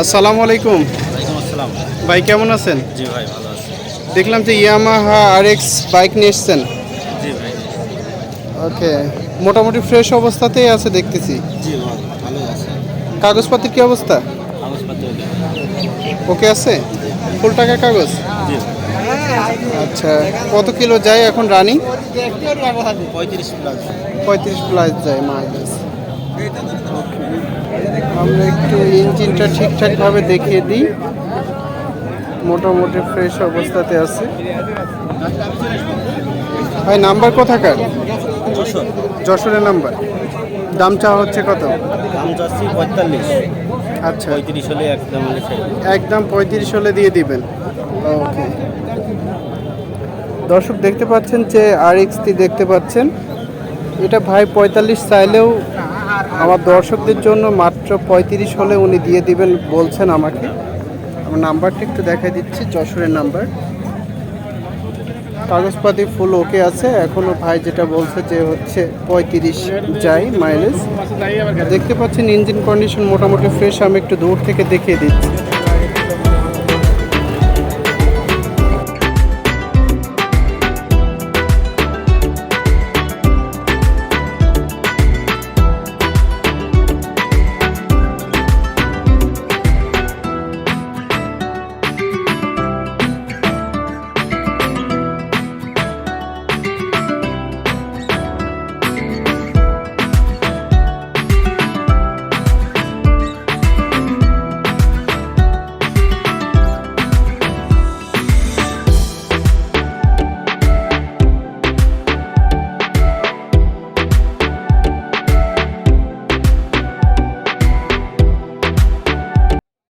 আসসালামু আলাইকুম। আসসালাম। ভাই কেমন আছেন? জি ভাই ভালো আছি। দেখলাম যে ইয়ামাহা আর এক্স বাইক নিয়ে এসছেন। জি ভাই। ওকে মোটামুটি ফ্রেশ অবস্থাতেই আছে দেখতেছি। জি ভালো আছে। কাগজপাতির কি অবস্থা? কাগজপত্র ওকে আছে? ফুল টাকা কাগজ? জি। আচ্ছা কত কিলো যায় এখন রানিং? পঁয়ত্রিশ প্লাস পঁয়ত্রিশ প্লাস যায় মাইলেজ আমরা একটু ইঞ্জিনটা ঠিকঠাকভাবে দেখিয়ে দিই। মোটামুটি ফ্রেশ অবস্থাতে আছে। ভাই নাম্বার কোথাকার? যশোর। যশোরের নাম্বার দাম চাওয়া হচ্ছে কত? দাম চাচ্ছি পঁয়তাল্লিশ। আচ্ছা। পঁয়ত্রিশ হলে। একদম পঁয়ত্রিশ হলে দিয়ে দিবেন। ওকে দর্শক দেখতে পাচ্ছেন যে আর এক্সটি দেখতে পাচ্ছেন। এটা ভাই পঁয়তাল্লিশ চাইলেও আমার দর্শকদের জন্য মাত্র পঁয়ত্রিশ হলে উনি দিয়ে দিবেন, বলছেন আমাকে। আমার নাম্বারটা একটু দেখাই দিচ্ছি, যশোরের নাম্বার। কাগজপাতি ফুল ওকে আছে এখনও ভাই যেটা বলছে যে হচ্ছে পঁয়ত্রিশ যাই মাইলেজ দেখতে পাচ্ছেন ইঞ্জিন কন্ডিশন মোটামুটি ফ্রেশ আমি একটু দূর থেকে দেখিয়ে দিচ্ছি।